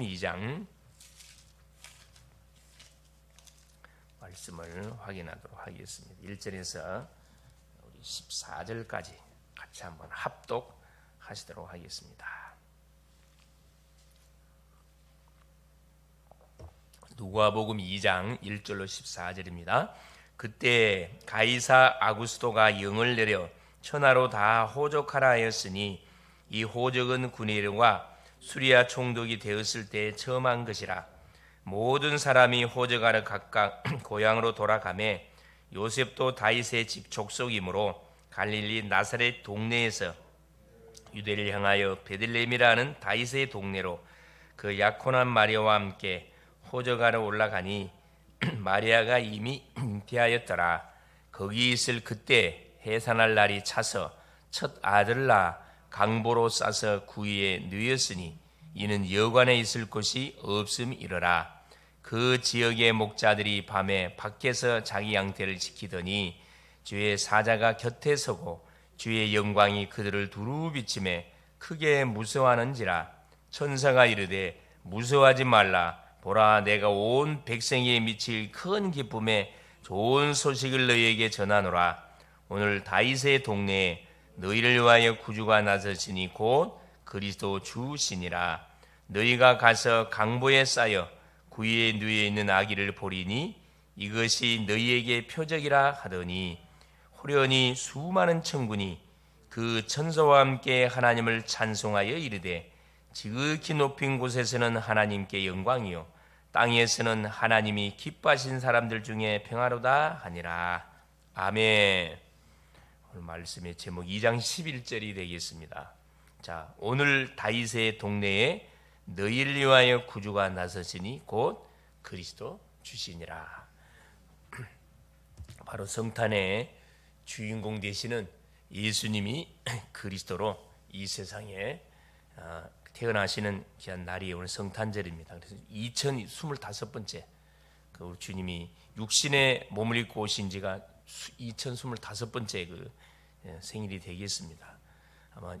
2장 말씀을 확인하도록 하겠습니다. 1절에서 우리 14절까지 같이 한번 합독하시도록 하겠습니다. 누가복음 2장 1절로 14절입니다. 그때 가이사 아구스도가 영을 내려 천하로 다 호적하라 하였으니 이 호적은 군의령과 수리아 총독이 되었을 때 처음 한 것이라 모든 사람이 호적하러 각각 고향으로 돌아가매 요셉도 다윗의 집 족속이므로 갈릴리 나사렛 동네에서 유대를 향하여 베들레헴이라는 다윗의 동네로 그 약혼한 마리아와 함께 호적하러 올라가니 마리아가 이미 잉태하였더라. 거기 있을 그때 해산할 날이 차서 첫 아들을 낳아 강보로 싸서 구이에 누였으니 이는 여관에 있을 곳이 없음이러라. 그 지역의 목자들이 밤에 밖에서 자기 양태를 지키더니 주의 사자가 곁에 서고 주의 영광이 그들을 두루 비침에 크게 무서워하는지라. 천사가 이르되 무서워하지 말라. 보라 내가 온 백성에 미칠 큰 기쁨에 좋은 소식을 너희에게 전하노라. 오늘 다윗의 동네에 너희를 위하여 구주가 나서시니 곧 그리스도 주시니라 너희가 가서 강보에 쌓여 구이에 누워 있는 아기를 보리니 이것이 너희에게 표적이라 하더니 호련히 수많은 천군이 그 천사와 함께 하나님을 찬송하여 이르되 지극히 높인 곳에서는 하나님께 영광이요 땅에서는 하나님이 기뻐하신 사람들 중에 평화로다 하니라 아멘. 오늘 말씀의 제목 2장 11절이 되겠습니다. 자, 오늘 다윗의 동네에 너희를 위하여 구주가 나서시니 곧 그리스도 주시니라. 바로 성탄의 주인공 되시는 예수님이 그리스도로 이 세상에 아, 태어나시는 귀한 날이 오늘 성탄절입니다. 그래서 2025번째 그 주님이 육신의 몸을 입고 오신 지가 2025번째 그 예, 생일이 되겠습니다. 아마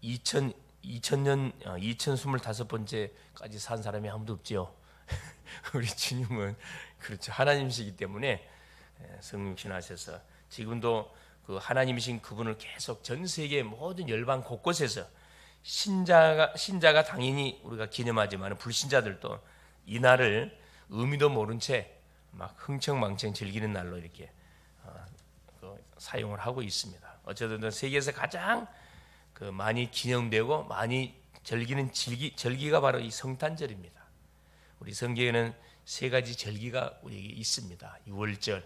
2000 2000년 2025번째까지 산 사람이 아무도 없지요. 우리 주님은 그렇죠. 하나님이시기 때문에 예, 성육신하셔서 지금도 그 하나님이신 그분을 계속 전 세계 모든 열방 곳곳에서 신자가 신자가 당연히 우리가 기념하지만 불신자들도 이 날을 의미도 모른 채 막 흥청망청 즐기는 날로 이렇게 어, 그 사용을 하고 있습니다. 어쨌든 세계에서 가장 그 많이 기념되고 많이 즐기는 절기, 절기가 바로 이 성탄절입니다. 우리 성경에는 세 가지 절기가 우리에게 있습니다. 6월절,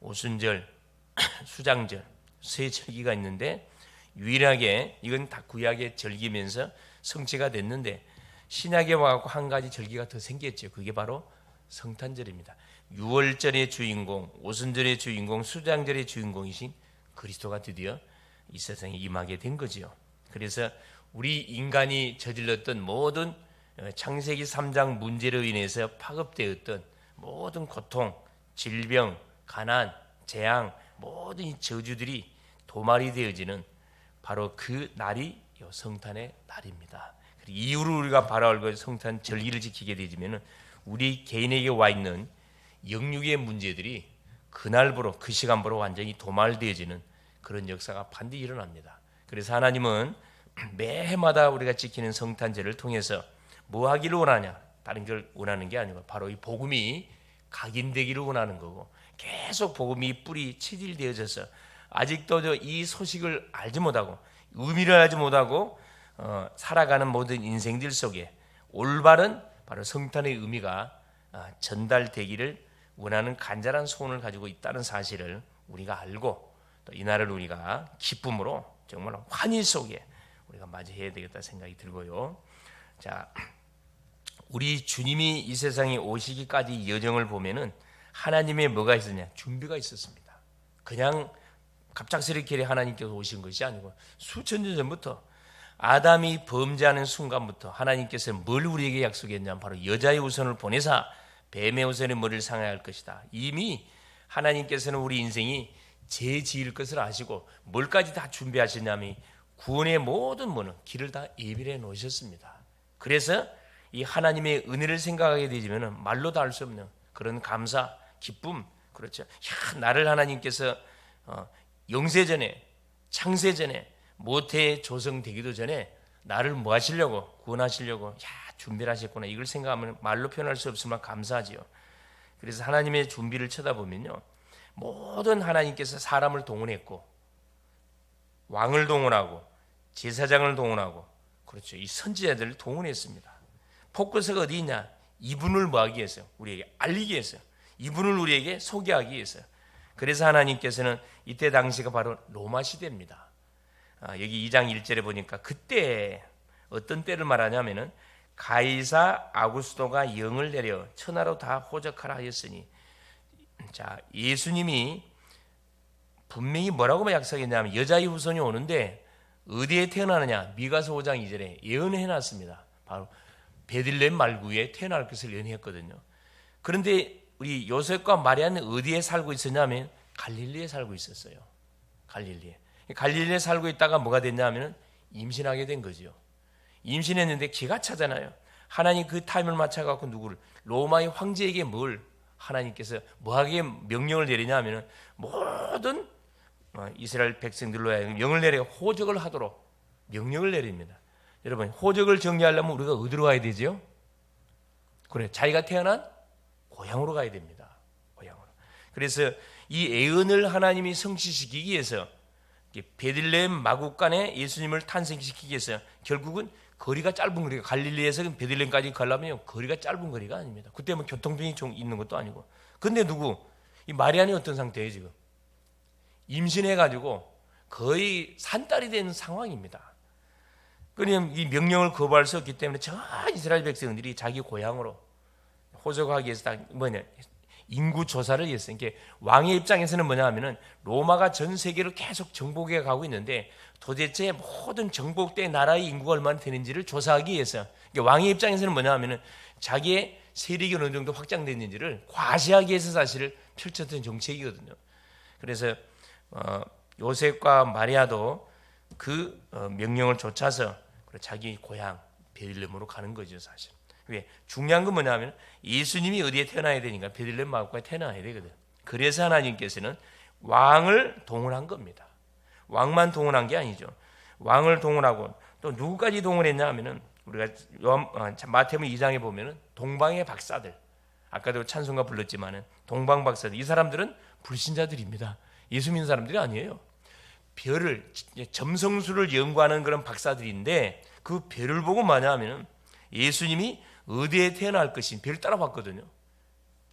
오순절, 수장절 세 절기가 있는데 유일하게 이건 다 구약의 절기면서 성취가 됐는데 신약에 와갖고 한 가지 절기가 더 생겼죠. 그게 바로 성탄절입니다. 6월절의 주인공, 오순절의 주인공, 수장절의 주인공이신 그리스도가 드디어 이 세상에 임하게 된 거지요. 그래서 우리 인간이 저질렀던 모든 어, 창세기 3장 문제로 인해서 파급되었던 모든 고통, 질병, 가난, 재앙, 모든 이 저주들이 도말이 되어지는 바로 그 날이 성탄의 날입니다. 이후로 우리가 바라올 것 성탄 절기를 지키게 되지면은 우리 개인에게 와 있는 영육의 문제들이 그날부로 그 시간부로 완전히 도말되어지는 그런 역사가 반드시 일어납니다. 그래서 하나님은 매해마다 우리가 지키는 성탄절을 통해서 뭐 하기를 원하냐? 다른 걸 원하는 게 아니고 바로 이 복음이 각인되기를 원하는 거고 계속 복음이 뿌리 체질되어져서 아직도 이 소식을 알지 못하고 의미를 알지 못하고 어, 살아가는 모든 인생들 속에 올바른 바로 성탄의 의미가 아, 전달되기를 원하는 간절한 소원을 가지고 있다는 사실을 우리가 알고 또 이날을 우리가 기쁨으로 정말 환희 속에 우리가 맞이해야 되겠다 생각이 들고요. 자, 우리 주님이 이 세상에 오시기까지 여정을 보면은 하나님의 뭐가 있었냐? 준비가 있었습니다. 그냥 갑작스럽게 하나님께서 오신 것이 아니고 수천 년 전부터 아담이 범죄하는 순간부터 하나님께서 뭘 우리에게 약속했냐면 바로 여자의 우선을 보내사 뱀의 우선의 머리를 상해야 할 것이다. 이미 하나님께서는 우리 인생이 죄 지을 것을 아시고 뭘까지 다 준비하셨냐면 구원의 모든 문은 길을 다 예비해 놓으셨습니다. 그래서 이 하나님의 은혜를 생각하게 되지면 말로 다 할 수 없는 그런 감사, 기쁨, 그렇죠. 야, 나를 하나님께서 어, 영세 전에, 창세 전에, 모태 조성되기도 전에 나를 뭐 하시려고 구원하시려고 야 준비를 하셨구나 이걸 생각하면 말로 표현할 수 없지만 감사하지요. 그래서 하나님의 준비를 쳐다보면요 모든 하나님께서 사람을 동원했고 왕을 동원하고 제사장을 동원하고 그렇죠 이 선지자들을 동원했습니다. 포커스가 어디 있냐? 이분을 뭐하기 위해서 우리에게 알리기 위해서 이분을 우리에게 소개하기 위해서 그래서 하나님께서는 이때 당시가 바로 로마 시대입니다. 아, 여기 2장 1절에 보니까 그때 어떤 때를 말하냐면은 가이사 아구스도가 영을 내려 천하로 다 호적하라 하였으니 자 예수님이 분명히 뭐라고 약속했냐면 여자의 후손이 오는데 어디에 태어나느냐 미가서 5장 2절에 예언해 놨습니다. 바로 베들레헴 말구에 태어날 것을 예언했거든요. 그런데 우리 요셉과 마리아는 어디에 살고 있었냐면 갈릴리에 살고 있었어요. 갈릴리에. 갈릴리에 살고 있다가 뭐가 됐냐면 임신하게 된 거죠. 임신했는데 기가 차잖아요. 하나님 그 타임을 맞춰 갖고 누구를 로마의 황제에게 뭘 하나님께서 뭐하게 명령을 내리냐면은 모든 어, 이스라엘 백성들로 영을 내려 호적을 하도록 명령을 내립니다. 여러분 호적을 정리하려면 우리가 어디로 가야 되죠? 그래 자기가 태어난 고향으로 가야 됩니다. 고향으로. 그래서 이 애언을 하나님이 성취시키기 위해서 베들레헴 마국간에 예수님을 탄생시키기 위해서 결국은 거리가 짧은 거리가 갈릴리에서 베들레헴까지 가려면 거리가 짧은 거리가 아닙니다. 그때 뭐 교통편이 좀 있는 것도 아니고. 근데 누구? 이 마리아는 어떤 상태예요 지금? 임신해 가지고 거의 산딸이 되는 상황입니다. 그러면 이 명령을 거부할 수 없기 때문에 저 이스라엘 백성들이 자기 고향으로 호적하기 위해서 다 뭐냐 인구 조사를 했어요. 이게 왕의 입장에서는 뭐냐 하면은 로마가 전 세계로 계속 정복해 가고 있는데 도대체 모든 정복된 나라의 인구가 얼마나 되는지를 조사하기 위해서 왕의 입장에서는 뭐냐 하면은 자기의 세력이 어느 정도 확장됐는지를 과시하기 위해서 사실을 펼쳤던 정책이거든요. 그래서 어, 요셉과 마리아도 그 어, 명령을 좇아서 자기 고향 베들레헴으로 가는 거죠, 사실. 왜? 중요한 건 뭐냐면 예수님이 어디에 태어나야 되니까 베들레헴 마을과에 태어나야 되거든. 그래서 하나님께서는 왕을 동원한 겁니다. 왕만 동원한 게 아니죠. 왕을 동원하고 또 누구까지 동원했냐 하면은 우리가 마태복음 2장에 보면은 동방의 박사들 아까도 찬송가 불렀지만은 동방 박사들 이 사람들은 불신자들입니다. 예수 믿는 사람들이 아니에요. 별을 점성술을 연구하는 그런 박사들인데 그 별을 보고 뭐냐면은 예수님이 어디에 태어날 것인 별 따라봤거든요.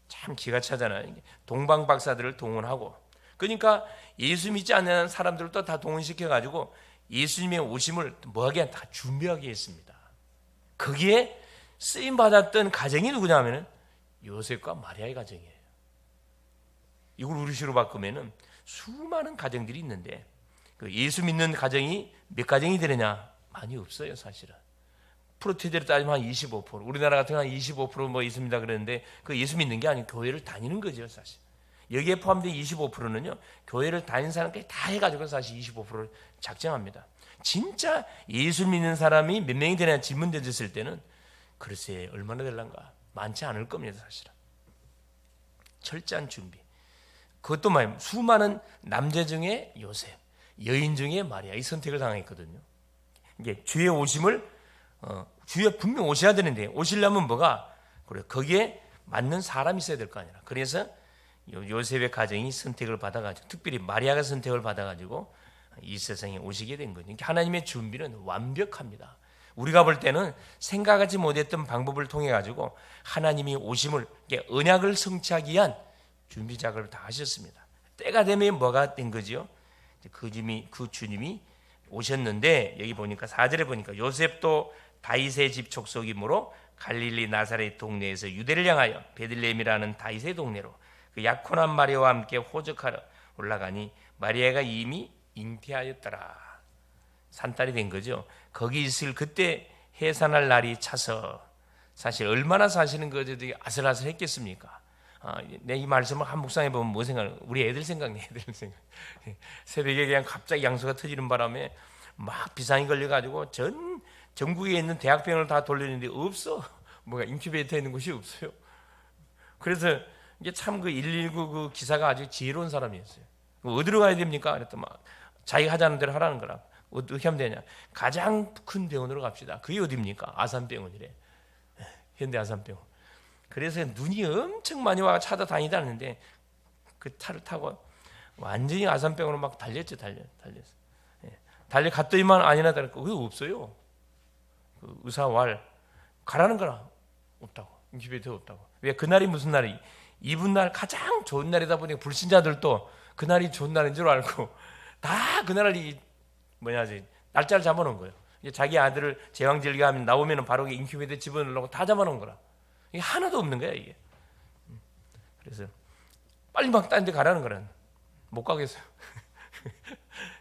참 기가 차잖아요. 동방 박사들을 동원하고 그러니까 예수 믿지 않는 사람들도 다 동원시켜 가지고 예수님의 오심을 뭐하게 다 준비하게 했습니다. 거기에 쓰임 받았던 가정이 누구냐면은 요셉과 마리아의 가정이에요. 이걸 우리식으로 바꾸면은 수많은 가정들이 있는데 그 예수 믿는 가정이 몇 가정이 되느냐 많이 없어요 사실은. 프로테제로 따지면 한 25%, 우리나라 같은 한 25%뭐 있습니다 그랬는데 그 예수 믿는 게 아니고 교회를 다니는 거죠 사실. 여기에 포함된 25%는요 교회를 다니는 사람까지 다 해가지고 사실 25%를 작정합니다. 진짜 예수 믿는 사람이 몇 명이 되냐 질문 던졌을 때는 글쎄 얼마나 될란가 많지 않을 겁니다 사실은. 철저한 준비. 그것도 말 수많은 남자 중에 요셉, 여인 중에 마리아 이 선택을 당했거든요. 이게 주의 오심을 어, 주에 분명 오셔야 되는데 오시려면 뭐가 그래 거기에 맞는 사람이 있어야 될 거 아니야. 그래서 요셉의 가정이 선택을 받아가지고 특별히 마리아가 선택을 받아가지고 이 세상에 오시게 된 거죠. 하나님의 준비는 완벽합니다. 우리가 볼 때는 생각하지 못했던 방법을 통해 가지고 하나님이 오심을 언약을 성취하기 위한 준비 작업을 다 하셨습니다. 때가 되면 뭐가 된 거지요? 그 주님이 그 주님이 오셨는데 여기 보니까 4절에 보니까 요셉도 다윗의 집 족속이므로 갈릴리 나사렛 동네에서 유대를 향하여 베들레헴이라는 다윗의 동네로 그 약혼한 마리아와 함께 호적하러 올라가니 마리아가 이미 잉태하였더라. 산딸이 된 거죠. 거기 있을 그때 해산할 날이 차서 사실 얼마나 사시는 거지 아슬아슬했겠습니까? 아, 내이 말씀을 한 묵상해 보면 뭐 생각? 우리 애들 생각네, 애들 생각. 새벽에 그냥 갑자기 양수가 터지는 바람에 막 비상이 걸려가지고 전 전국에 있는 대학병원을 다 돌렸는데 없어 뭐가 인큐베이터 있는 곳이 없어요. 그래서 이게 참 그 119 그 기사가 아주 지혜로운 사람이었어요. 어디로 가야 됩니까? 그랬더니 막 자기가 하자는 대로 하라는 거라. 어떻게 하면 되냐? 가장 큰 병원으로 갑시다. 그게 어디입니까? 아산병원이래. 현대 아산병원. 그래서 눈이 엄청 많이 와가 찾아다니다는데 그 차를 타고 완전히 아산병원으로 막 달렸죠, 달려, 달렸어. 예. 달려 갔더니만 아니나 다를까 그게 없어요. 그 의사 왈 가라는 거라 없다고 인큐베이터 없다고. 왜 그날이 무슨 날이? 이분 날 가장 좋은 날이다 보니까 불신자들도 그날이 좋은 날인 줄 알고 다 그날이 뭐냐 지 날짜를 잡아놓은 거예요. 자기 아들을 제왕절개 하면 나오면 바로 인큐베이터 집어넣으려고 다 잡아놓은 거라. 이게 하나도 없는 거야 이게. 음. 그래서 빨리 막 딴 데 가라는 거는 못 가겠어요.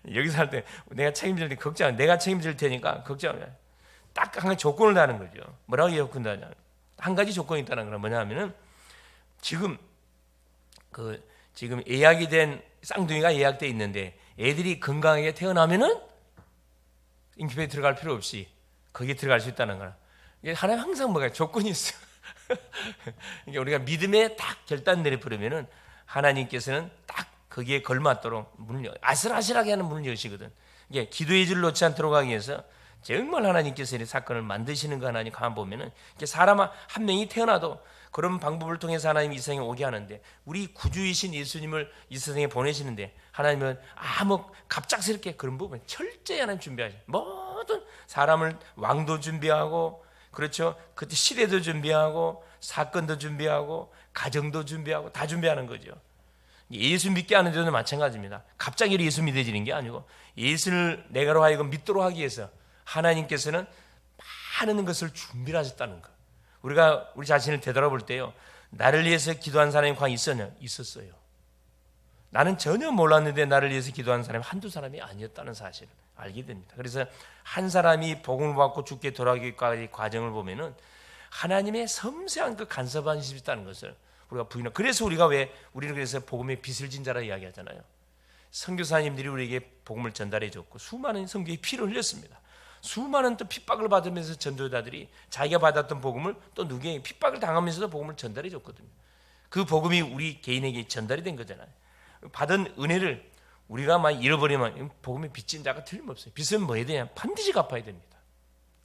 여기 살때 내가 책임질 때 걱정, 내가 책임질 테니까 걱정. 딱 한 가지 조건을 다는 거죠. 뭐라고 조건다냐? 한 가지 조건이 있다는 건 뭐냐면은 지금 그 지금 예약이 된 쌍둥이가 예약돼 있는데 애들이 건강하게 태어나면은 인큐베이터 들어갈 필요 없이 거기에 들어갈 수 있다는 거라. 이게 하나님 항상 뭐가 조건이 있어. 이게 우리가 믿음에 딱 결단 내려버리면은 하나님께서는 딱 거기에 걸맞도록 문을 여, 아슬아슬하게 하는 문을 여시거든. 이게 기도의 줄 놓지 않도록 하기 위해서 정말 하나님께서 이 사건을 만드시는 거 하나님 가만 보면은 사람 한 명이 태어나도 그런 방법을 통해서 하나님이 이 세상에 오게 하는데 우리 구주이신 예수님을 이 세상에 보내시는데 하나님은 아무 갑작스럽게 그런 부분 철저히 하나님 준비하죠. 모든 사람을 왕도 준비하고 그렇죠. 그때 시대도 준비하고 사건도 준비하고 가정도 준비하고 다 준비하는 거죠. 예수 믿게 하는 데도 마찬가지입니다. 갑자기 예수 믿어지는 게 아니고 예수를 내가로 하여금 믿도록 하기 위해서 하나님께서는 많은 것을 준비를 하셨다는 거. 우리가 우리 자신을 되돌아볼 때요. 나를 위해서 기도한 사람이 과연 있었냐? 있었어요. 나는 전혀 몰랐는데 나를 위해서 기도한 사람이 한두 사람이 아니었다는 사실을 알게 됩니다. 그래서 한 사람이 복음을 받고 죽게 돌아가기까지 과정을 보면은 하나님의 섬세한 그 간섭하심이 있다는 것을 우리가 부인하. 그래서 우리가 왜 우리는 그래서 복음의 빚을 진 자라 이야기하잖아요. 선교사님들이 우리에게 복음을 전달해 줬고 수많은 성교의 피를 흘렸습니다. 수많은 또 핍박을 받으면서 전도자들이 자기가 받았던 복음을 또 누구에게 핍박을 당하면서도 복음을 전달해 줬거든요. 그 복음이 우리 개인에게 전달이 된 거잖아요. 받은 은혜를 우리가 막 잃어버리면 복음의 빚진 자가 틀림없어요. 빚은 뭐 해야 되냐? 반드시 갚아야 됩니다.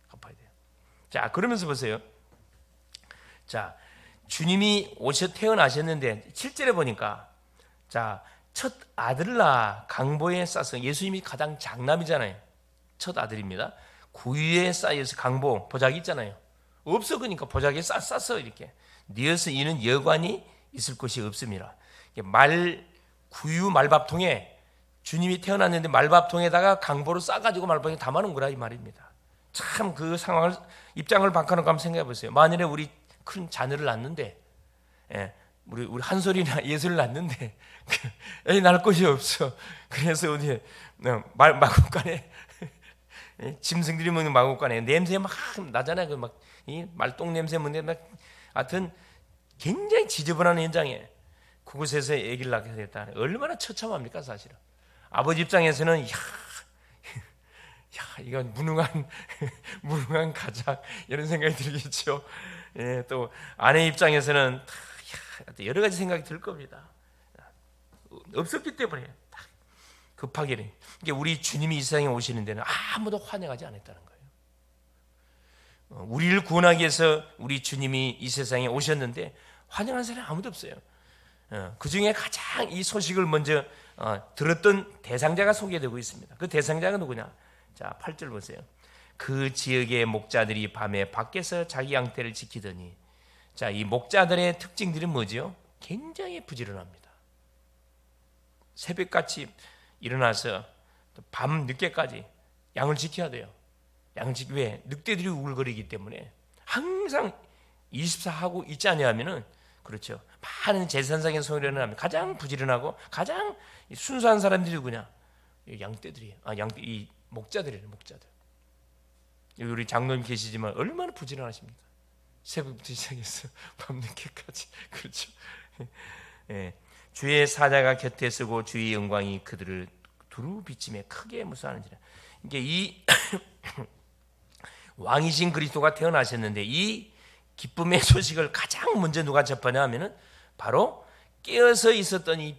갚아야 돼요. 자, 그러면서 보세요. 자, 주님이 오셔 태어나셨는데 7절에 보니까 자, 첫 아들을 낳아 강보에 싸서 예수님이 가장 장남이잖아요. 첫 아들입니다. 구유에 쌓여서 강보 보자기 있잖아요. 없어 그러니까 보자기에 싸, 쌌어 이렇게. 니어서 이는 여관이 있을 곳이 없습니다. 말 구유 말밥통에 주님이 태어났는데 말밥통에다가 강보를 싸가지고 말밥통에 담아놓은 거라 이 말입니다. 참 그 상황을 입장을 바꿔놓고 한번 생각해 보세요. 만일에 우리 큰 자녀를 낳는데, 예, 우리 우리 한솔이나 예술을 낳는데 애 낳을 곳이 없어. 그래서 어디 어, 말 마구간에 예, 짐승들이 먹는 마구간에 냄새 막 나잖아요. 그 막 이 말똥 냄새 뭔데 막 하여튼 굉장히 지저분한 현장에 그곳에서 아기를 낳게 됐다. 얼마나 처참합니까 사실은. 아버지 입장에서는 야, 야 이건 무능한 무능한 가작 이런 생각이 들겠죠. 예, 또 아내 입장에서는 야, 여러 가지 생각이 들 겁니다. 없었기 때문에 급하게 이게 우리 주님이 이 세상에 오시는 데는 아무도 환영하지 않았다는 거예요. 어, 우리를 구원하기 위해서 우리 주님이 이 세상에 오셨는데 환영하는 사람이 아무도 없어요. 어, 그 중에 가장 이 소식을 먼저 어, 들었던 대상자가 소개되고 있습니다. 그 대상자가 누구냐? 자, 8절 보세요. 그 지역의 목자들이 밤에 밖에서 자기 양떼를 지키더니 자, 이 목자들의 특징들이 뭐죠? 굉장히 부지런합니다. 새벽같이 일어나서 밤 늦게까지 양을 지켜야 돼요. 양을 지키 왜? 늑대들이 우글거리기 때문에 항상 24하고 있지 않냐면은 그렇죠. 많은 제산상의 소리를 하면 가장 부지런하고 가장 순수한 사람들이 누구냐? 양떼들이 아 양떼 이 목자들이에요 목자들. 우리 장로님 계시지만 얼마나 부지런하십니까? 새벽부터 시작해서 밤늦게까지 그렇죠. 예. 주의 사자가 곁에 서고 주의 영광이 그들을 두루 비침에 크게 무수하는지라. 이게 이 왕이신 그리스도가 태어나셨는데 이 기쁨의 소식을 가장 먼저 누가 접하냐 하면은 바로 깨어서 있었던 이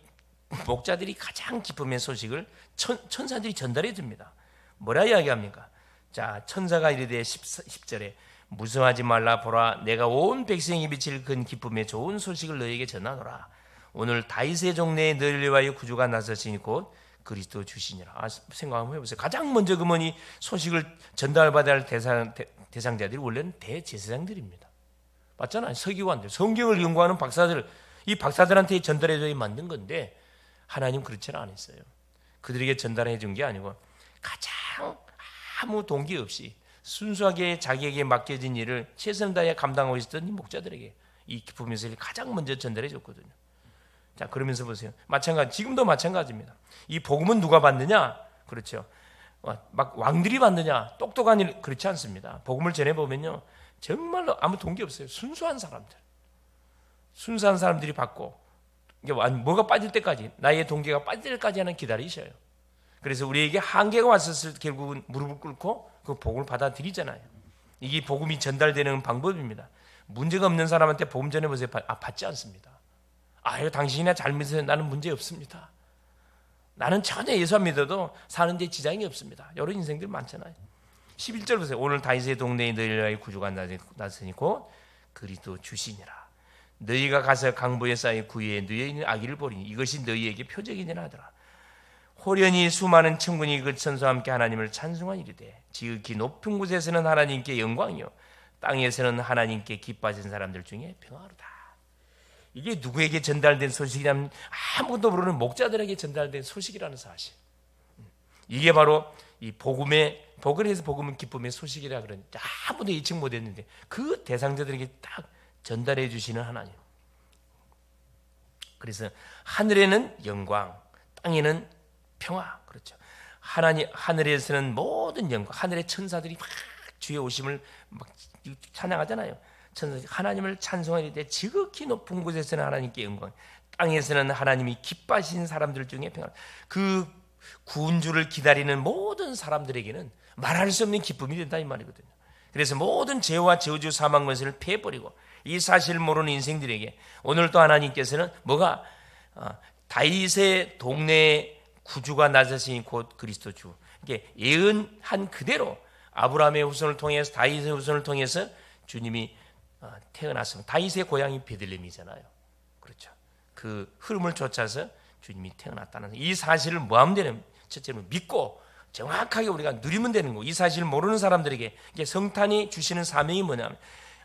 목자들이 가장 기쁨의 소식을 천, 천사들이 전달해 줍니다. 뭐라 이야기합니까? 자, 천사가 이르되 10 절에 무서워하지 말라 보라 내가 온 백성이 비칠 큰 기쁨의 좋은 소식을 너에게 전하노라. 오늘 다윗의 종래에 너를 위하여 구주가 나서시니 곧 그리스도 주시니라. 아, 생각 한번 해보세요. 가장 먼저 그머니 소식을 전달받아야 할 대상, 대, 대상자들이 원래는 대제사장들입니다. 맞잖아요. 서기관들, 성경을 연구하는 박사들, 이 박사들한테 전달해줘야 만든 건데 하나님 그렇지는 않았어요. 그들에게 전달해 준 게 아니고 가장 아무 동기 없이 순수하게 자기에게 맡겨진 일을 최선을 다해 감당하고 있었던 이 목자들에게 이 기쁨의 소리를 가장 먼저 전달해 줬거든요. 자, 그러면서 보세요. 마찬가지, 지금도 마찬가지입니다. 이 복음은 누가 받느냐? 그렇죠. 막 왕들이 받느냐? 똑똑한 일, 그렇지 않습니다. 복음을 전해보면요. 정말로 아무 동기 없어요. 순수한 사람들. 순수한 사람들이 받고, 이게 뭐가 빠질 때까지, 나의 동기가 빠질 때까지는 기다리셔요. 그래서 우리에게 한계가 왔었을 때 결국은 무릎을 꿇고 그 복음을 받아들이잖아요. 이게 복음이 전달되는 방법입니다. 문제가 없는 사람한테 복음 전해보세요. 아, 받지 않습니다. 아유, 당신이나 잘못해서 나는 문제 없습니다. 나는 전혀 예수 안 믿어도 사는데 지장이 없습니다. 여러 인생들 많잖아요. 11절 보세요. 오늘 다윗의 동네에 너희를 구주가 나서니 곧 그리스도 주시니라. 너희가 가서 강보에 쌓여 구유에 누여 있는 아기를 보리니 이것이 너희에게 표적이니라 하더라. 호련히 수많은 천군이 그 천사와 함께 하나님을 찬송한 일이되 지극히 높은 곳에서는 하나님께 영광이요 땅에서는 하나님께 기뻐하신 사람들 중에 평화로다. 이게 누구에게 전달된 소식이냐면 아무도 모르는 목자들에게 전달된 소식이라는 사실. 이게 바로 이 복음의 복을 해서 복음은 기쁨의 소식이라 그러는 아무도 예측 못했는데 그 대상자들에게 딱 전달해 주시는 하나님. 그래서 하늘에는 영광, 땅에는 평화. 그렇죠. 하나님 하늘에서는 모든 영광, 하늘의 천사들이 막 주의 오심을 막 찬양하잖아요. 천사 하나님을 찬송할 때 지극히 높은 곳에서는 하나님께 영광, 땅에서는 하나님이 기뻐하신 사람들 중에 평안. 그 구원주를 기다리는 모든 사람들에게는 말할 수 없는 기쁨이 된다 이 말이거든요. 그래서 모든 죄와 저주 사망 것을 피해버리고 이 사실을 모르는 인생들에게 오늘 또 하나님께서는 뭐가 어, 다윗의 동네 구주가 나서시니 곧 그리스도 주. 이게 예언한 그대로 아브라함의 후손을 통해서 다윗의 후손을 통해서 주님이 어, 태어났으면 다윗의 고향이 베들렘이잖아요. 그렇죠. 그 흐름을 쫓아서 주님이 태어났다는 이 사실을 뭐하면 되는 첫째로 믿고 정확하게 우리가 누리면 되는 거. 이 사실을 모르는 사람들에게 이게 성탄이 주시는 사명이 뭐냐면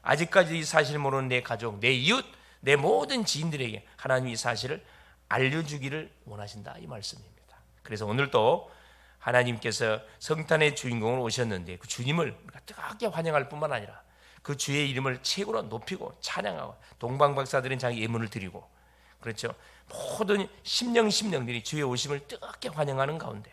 아직까지 이 사실을 모르는 내 가족, 내 이웃, 내 모든 지인들에게 하나님이 이 사실을 알려주기를 원하신다 이 말씀입니다. 그래서 오늘도 하나님께서 성탄의 주인공을 오셨는데 그 주님을 뜨겁게 환영할 뿐만 아니라 그 주의 이름을 최고로 높이고 찬양하고 동방 박사들은 자기 예문을 드리고 그렇죠. 모든 심령 심령들이 주의 오심을 뜨겁게 환영하는 가운데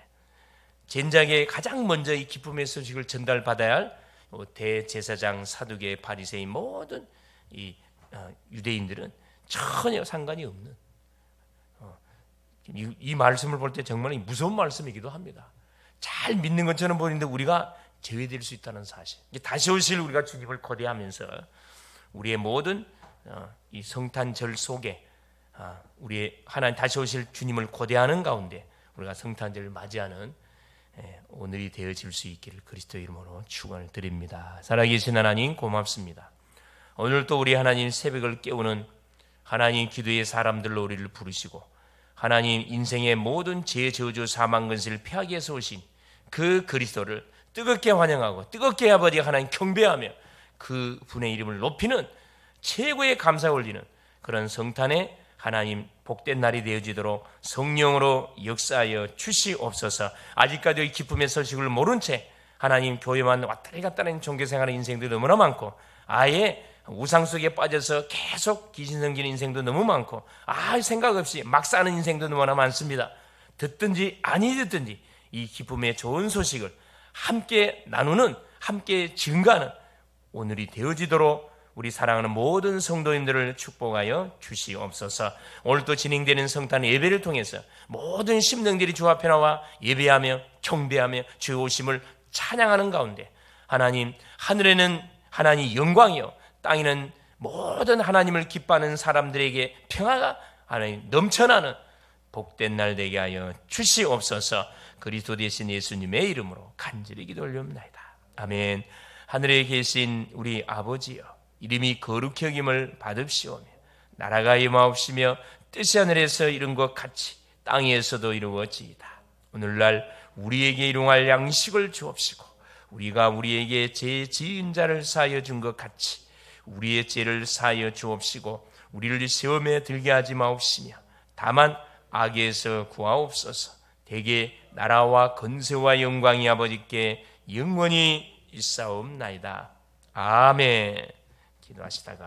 젠장에 가장 먼저 이 기쁨의 소식을 전달받아야 할 대제사장 사두개 바리새인 모든 이 어, 유대인들은 전혀 상관이 없는 어, 이, 이 말씀을 볼 때 정말 무서운 말씀이기도 합니다. 잘 믿는 것처럼 보이는데 우리가 제외될 수 있다는 사실. 다시 오실 우리가 주님을 거대하면서 우리의 모든 어, 이 성탄절 속에 아, 우리의 하나님 다시 오실 주님을 고대하는 가운데 우리가 성탄절을 맞이하는 예, 오늘이 되어질 수 있기를 그리스도 이름으로 축원을 드립니다. 살아계신 하나님 고맙습니다. 오늘 또 우리 하나님 새벽을 깨우는 하나님 기도의 사람들로 우리를 부르시고 하나님 인생의 모든 죄 저주 사망 근세를 피하기 위해서 오신 그 그리스도를 뜨겁게 환영하고 뜨겁게 아버지 하나님 경배하며 그 분의 이름을 높이는 최고의 감사 올리는 그런 성탄의 하나님 복된 날이 되어지도록 성령으로 역사하여 주시옵소서. 아직까지 기쁨의 소식을 모른 채 하나님 교회만 왔다리 갔다는 종교생활의 인생도 너무나 많고 아예 우상 속에 빠져서 계속 귀신 성기는 인생도 너무 많고 아 생각 없이 막 사는 인생도 너무나 많습니다. 듣든지 아니 듣든지 이 기쁨의 좋은 소식을 함께 나누는 함께 증가하는 오늘이 되어지도록 우리 사랑하는 모든 성도님들을 축복하여 주시옵소서. 오늘 또 진행되는 성탄 예배를 통해서 모든 심령들이 주 앞에 나와 예배하며 경배하며 주의 오심을 찬양하는 가운데 하나님 하늘에는 하나님 영광이요 땅에는 모든 하나님을 기뻐하는 사람들에게 평화가 하나님 넘쳐나는 복된 날 되게 하여 주시옵소서. 그리스도 대신 예수님의 이름으로 간절히 기도 올려옵나이다. 아멘. 하늘에 계신 우리 아버지여 이름이 거룩히 여김을 받읍시오며 나라가 임하옵시며 뜻이 하늘에서 이룬 것 같이 땅에서도 이루어지이다. 오늘날 우리에게 일용할 양식을 주옵시고 우리가 우리에게 죄 지은 자를 사하여 준 것 같이 우리의 죄를 사하여 주옵시고 우리를 시험에 들게 하지 마옵시며 다만 악에서 구하옵소서. 대개 나라와 건세와 영광이 아버지께 영원히 있사옵나이다. 아멘. 기도하시다가